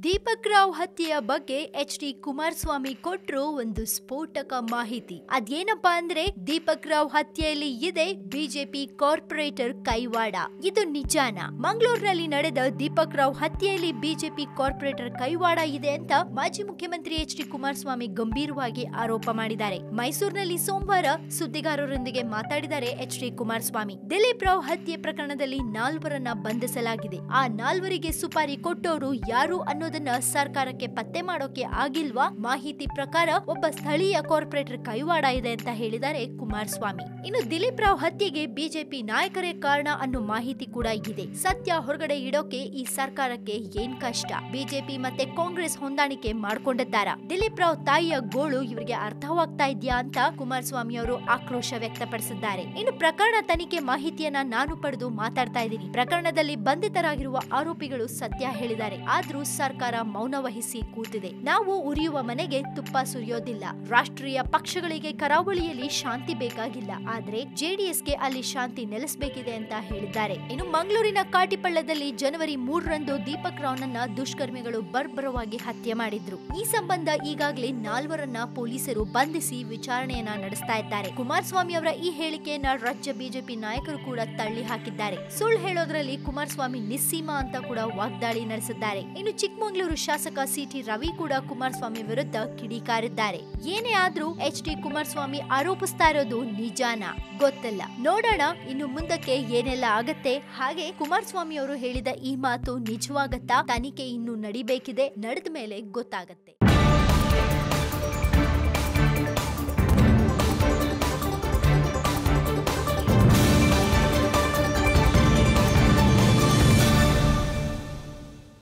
ದೀಪಕ್ ರಾವ್ ಹತ್ಯೆಯ ಬಗ್ಗೆ H D Kumaraswamy ಕೊಟ್ಟರು ಒಂದು ಸ್ಫೋಟಕ ಮಾಹಿತಿ. ಅದೇನಪ್ಪಾ ಅಂದ್ರೆ ದೀಪಕ್ ರಾವ್ ಹತ್ಯೆಯಲ್ಲಿ ಇದೆ ಬಿಜೆಪಿ ಕಾರ್ಪೊರೇಟರ್ ಕೈವಾಡ. ಇದು ನಿಜಾನ. ಮಂಗಳೂರಿನಲ್ಲಿ ನಡೆದ ದೀಪಕ್ ರಾವ್ ಹತ್ಯೆಯಲ್ಲಿ ಬಿಜೆಪಿ ಕಾರ್ಪೊರೇಟರ್ ಕೈವಾಡ ಇದೆ ಅಂತ ಮಾಜಿ ಮುಖ್ಯಮಂತ್ರಿ ಎಚ್ ಡಿ ಕುಮಾರಸ್ವಾಮಿ ಗಂಭೀರವಾಗಿ ಆರೋಪ ಮಾಡಿದ್ದಾರೆ. ಮೈಸೂರಿನಲ್ಲಿ ಸೋಮವಾರ ಸುದ್ದಿಗಾರರೊಂದಿಗೆ ಮಾತಾಡಿದ್ದಾರೆ ಎಚ್ ಡಿ ಕುಮಾರಸ್ವಾಮಿ. ದಿಲೀಪ್ ರಾವ್ ಹತ್ಯೆ ಪ್ರಕರಣದಲ್ಲಿ ನಾಲ್ವರನ್ನ ಬಂಧಿಸಲಾಗಿದೆ. ಆ ನಾಲ್ವರಿಗೆ ಸುಪಾರಿ ಕೊಟ್ಟವರು ಯಾರು ಅನ್ನೋದನ್ನ ಸರ್ಕಾರಕ್ಕೆ ಪತ್ತೆ ಮಾಡೋಕೆ ಆಗಿಲ್ವಾ? ಮಾಹಿತಿ ಪ್ರಕಾರ ಒಬ್ಬ ಸ್ಥಳೀಯ ಕಾರ್ಪೊರೇಟರ್ ಕೈವಾಡ ಇದೆ ಅಂತ ಹೇಳಿದ್ದಾರೆ ಕುಮಾರಸ್ವಾಮಿ. ಇನ್ನು ದಿಲೀಪ್ ರಾವ್ ಹತ್ಯೆಗೆ ಬಿಜೆಪಿ ನಾಯಕರೇ ಕಾರಣ ಅನ್ನೋ ಮಾಹಿತಿ ಕೂಡ ಇದೆ. ಸತ್ಯ ಹೊರಗಡೆ ಇಡೋಕೆ ಈ ಸರ್ಕಾರಕ್ಕೆ ಏನ್ ಕಷ್ಟ? ಬಿಜೆಪಿ ಮತ್ತೆ ಕಾಂಗ್ರೆಸ್ ಹೊಂದಾಣಿಕೆ ಮಾಡ್ಕೊಂಡಿದ್ದಾರ? ದಿಲೀಪ್ ರಾವ್ ತಾಯಿಯ ಗೋಳು ಇವರಿಗೆ ಅರ್ಥವಾಗ್ತಾ ಇದೆಯಾ ಅಂತ ಕುಮಾರಸ್ವಾಮಿ ಅವರು ಆಕ್ರೋಶ ವ್ಯಕ್ತಪಡಿಸಿದ್ದಾರೆ. ಇನ್ನು ಪ್ರಕರಣ ತನಿಖೆ ಮಾಹಿತಿಯನ್ನ ನಾನು ಪಡೆದು ಮಾತಾಡ್ತಾ ಇದ್ದೀನಿ. ಪ್ರಕರಣದಲ್ಲಿ ಬಂಧಿತರಾಗಿರುವ ಆರೋಪಿಗಳು ಸತ್ಯ ಹೇಳಿದ್ದಾರೆ. ಆದ್ರೂ ಸರ್ಕಾರ ಮೌನ ವಹಿಸಿ ಕೂತಿದೆ. ನಾವು ಉರಿಯುವ ಮನೆಗೆ ತುಪ್ಪ ಸುರಿಯೋದಿಲ್ಲ. ರಾಷ್ಟ್ರೀಯ ಪಕ್ಷಗಳಿಗೆ ಕರಾವಳಿಯಲ್ಲಿ ಶಾಂತಿ ಬೇಕಾಗಿಲ್ಲ. ಆದ್ರೆ ಜೆಡಿಎಸ್ಗೆ ಅಲ್ಲಿ ಶಾಂತಿ ನೆಲೆಸಬೇಕಿದೆ ಅಂತ ಹೇಳಿದ್ದಾರೆ. ಇನ್ನು ಮಂಗಳೂರಿನ ಕಾಟಿಪಳ್ಳದಲ್ಲಿ ಜನವರಿ ಮೂರರಂದು ದೀಪಕ್ ರಾವ್ನನ್ನ ದುಷ್ಕರ್ಮಿಗಳು ಬರ್ಬರವಾಗಿ ಹತ್ಯೆ ಮಾಡಿದ್ರು. ಈ ಸಂಬಂಧ ಈಗಾಗಲೇ ನಾಲ್ವರನ್ನ ಪೊಲೀಸರು ಬಂಧಿಸಿ ವಿಚಾರಣೆಯನ್ನ ನಡೆಸ್ತಾ ಇದ್ದಾರೆ. ಕುಮಾರಸ್ವಾಮಿ ಅವರ ಈ ಹೇಳಿಕೆಯನ್ನ ರಾಜ್ಯ ಬಿಜೆಪಿ ನಾಯಕರು ಕೂಡ ತಳ್ಳಿ ಹಾಕಿದ್ದಾರೆ ಸುಳ್ಳು ಹೇಳೋದ್ರಲ್ಲಿ ಕುಮಾರಸ್ವಾಮಿ ನಿಸ್ಸೀಮ ಅಂತ ಕೂಡ ವಾಗ್ದಾಳಿ ನಡೆಸಿದ್ದಾರೆ. ಇನ್ನು ಚಿಕ್ಕಮಗಳೂರು ಶಾಸಕ ಸಿಟಿ ರವಿ ಕೂಡ ಕುಮಾರಸ್ವಾಮಿ ವಿರುದ್ಧ ಕಿಡಿಕಾರಿದ್ದಾರೆ. ಏನೇ ಆದ್ರೂ ಎಚ್ ಡಿ ಕುಮಾರಸ್ವಾಮಿ ಆರೋಪಿಸ್ತಾ ಇರೋದು ನಿಜಾನ? ಗೊತ್ತಲ್ಲ. ನೋಡೋಣ, ಇನ್ನು ಮುಂದಕ್ಕೆ ಏನೆಲ್ಲ ಆಗತ್ತೆ? ಹಾಗೆ ಕುಮಾರಸ್ವಾಮಿ ಅವರು ಹೇಳಿದ ಈ ಮಾತು ನಿಜವಾಗತ್ತಾ? ತನಿಖೆ ಇನ್ನು ನಡಿಬೇಕಿದೆ. ನಡೆದ ಮೇಲೆ ಗೊತ್ತಾಗತ್ತೆ.